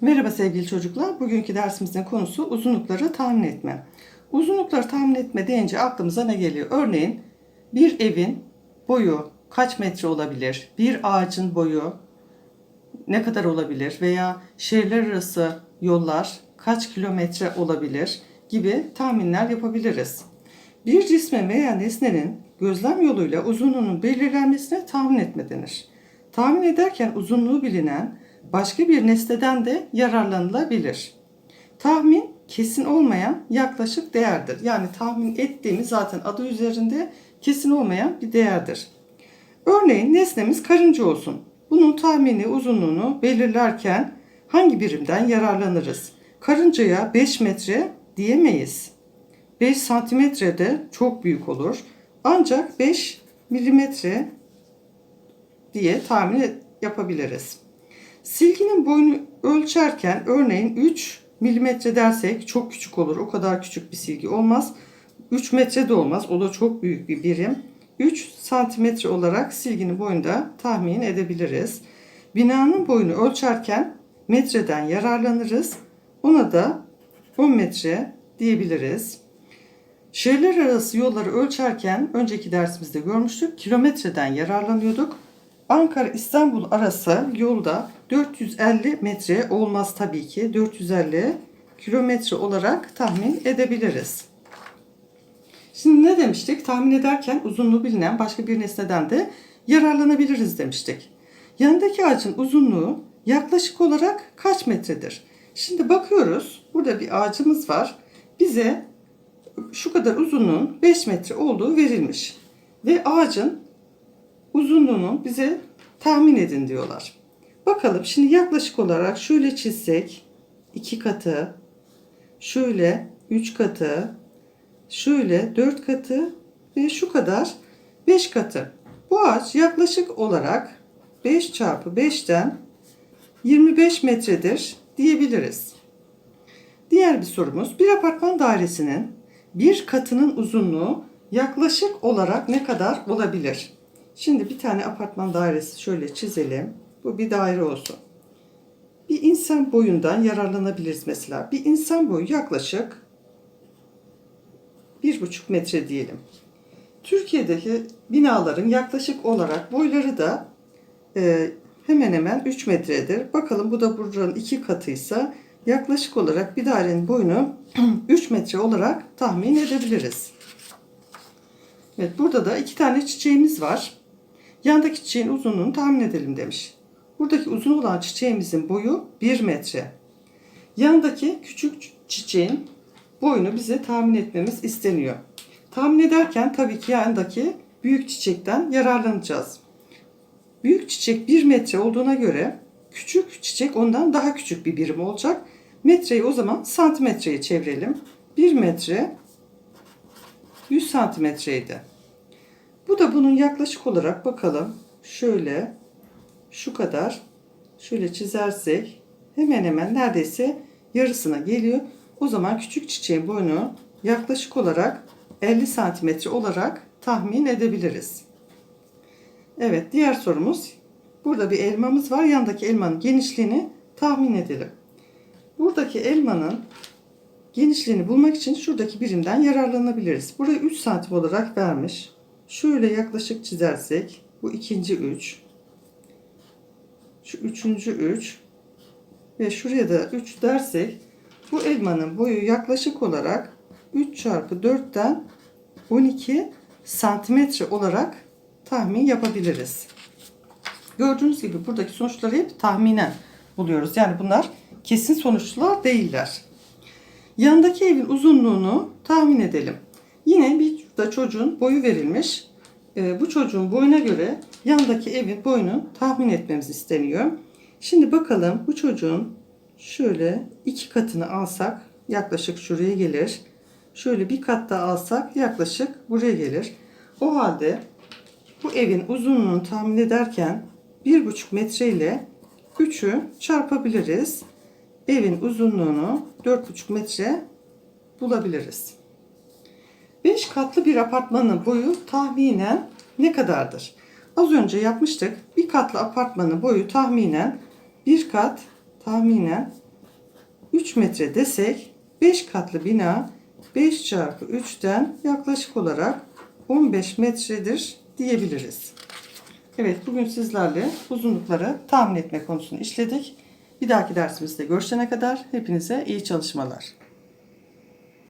Merhaba sevgili çocuklar. Bugünkü dersimizin konusu uzunlukları tahmin etme. Uzunlukları tahmin etme deyince aklımıza ne geliyor? Örneğin bir evin boyu kaç metre olabilir? Bir ağacın boyu ne kadar olabilir? Veya şehirler arası yollar kaç kilometre olabilir? Gibi tahminler yapabiliriz. Bir cismin veya nesnenin gözlem yoluyla uzunluğunun belirlenmesine tahmin etme denir. Tahmin ederken uzunluğu bilinen başka bir nesneden de yararlanılabilir. Tahmin kesin olmayan yaklaşık değerdir. Yani tahmin ettiğimiz zaten adı üzerinde kesin olmayan bir değerdir. Örneğin nesnemiz karınca olsun. Bunun tahmini uzunluğunu belirlerken hangi birimden yararlanırız? Karıncaya 5 metre diyemeyiz. 5 santimetre de çok büyük olur. Ancak 5 milimetre diye tahmin yapabiliriz. Silginin boyunu ölçerken örneğin 3 milimetre dersek çok küçük olur. O kadar küçük bir silgi olmaz. 3 metre de olmaz. O da çok büyük bir birim. 3 santimetre olarak silginin boyunu da tahmin edebiliriz. Binanın boyunu ölçerken metreden yararlanırız. Ona da 10 metre diyebiliriz. Şehirler arası yolları ölçerken önceki dersimizde görmüştük. Kilometreden yararlanıyorduk. Ankara İstanbul arası yolda 450 metre olmaz tabii ki. 450 kilometre olarak tahmin edebiliriz. Şimdi ne demiştik? Tahmin ederken uzunluğu bilinen başka bir nesneden de yararlanabiliriz demiştik. Yanındaki ağacın uzunluğu yaklaşık olarak kaç metredir? Şimdi bakıyoruz. Burada bir ağacımız var. Bize şu kadar uzunluğun 5 metre olduğu verilmiş. Ve ağacın uzunluğunu bize tahmin edin diyorlar. Bakalım şimdi yaklaşık olarak şöyle çizsek iki katı, şöyle üç katı, şöyle dört katı ve şu kadar beş katı. Bu ağaç yaklaşık olarak 5 çarpı 5'ten 25 metredir diyebiliriz. Diğer bir sorumuz bir apartman dairesinin bir katının uzunluğu yaklaşık olarak ne kadar olabilir? Şimdi bir tane apartman dairesi şöyle çizelim. Bu bir daire olsun. Bir insan boyundan yararlanabiliriz mesela. Bir insan boyu yaklaşık bir buçuk metre diyelim. Türkiye'deki binaların yaklaşık olarak boyları da e, hemen hemen 3 metredir. Bakalım bu da buranın iki katıysa yaklaşık olarak bir dairenin boyunu 3 metre olarak tahmin edebiliriz. Evet burada da iki tane çiçeğimiz var. Yandaki çiçeğin uzunluğunu tahmin edelim demiş. Buradaki uzun olan çiçeğimizin boyu 1 metre. Yandaki küçük çiçeğin boyunu bize tahmin etmemiz isteniyor. Tahmin ederken tabii ki yandaki büyük çiçekten yararlanacağız. Büyük çiçek 1 metre olduğuna göre küçük çiçek ondan daha küçük bir birim olacak. Metreyi o zaman santimetreye çevirelim. 1 metre 100 santimetreydi. Bu da bunun yaklaşık olarak bakalım. Şöyle şu kadar şöyle çizersek hemen hemen neredeyse yarısına geliyor. O zaman küçük çiçeğin boyunu yaklaşık olarak 50 santimetre olarak tahmin edebiliriz. Evet diğer sorumuz. Burada bir elmamız var. Yandaki elmanın genişliğini tahmin edelim. Buradaki elmanın genişliğini bulmak için şuradaki birimden yararlanabiliriz. Burayı 3 santim olarak vermiş. Şöyle yaklaşık çizersek bu ikinci 3. Şu üçüncü 3 ve şuraya da 3 dersek bu elmanın boyu yaklaşık olarak 3 çarpı 4'ten 12 santimetre olarak tahmin yapabiliriz. Gördüğünüz gibi buradaki sonuçları hep tahminen buluyoruz. Yani bunlar kesin sonuçlar değiller. Yandaki evin uzunluğunu tahmin edelim. Yine bir da çocuğun boyu verilmiş. Ee, bu çocuğun boyuna göre yandaki evin boyunu tahmin etmemiz isteniyor. Şimdi bakalım bu çocuğun şöyle iki katını alsak yaklaşık şuraya gelir. Şöyle bir kat daha alsak yaklaşık buraya gelir. O halde bu evin uzunluğunu tahmin ederken 1,5 metre ile 3'ü çarpabiliriz. Evin uzunluğunu 4,5 metre bulabiliriz. 5 katlı bir apartmanın boyu tahminen ne kadardır? Az önce yapmıştık. Bir katlı apartmanın boyu tahminen bir kat tahminen 3 metre desek 5 katlı bina 5 çarpı 3'ten yaklaşık olarak 15 metredir diyebiliriz. Evet bugün sizlerle uzunlukları tahmin etme konusunu işledik. Bir dahaki dersimizde görüşene kadar hepinize iyi çalışmalar.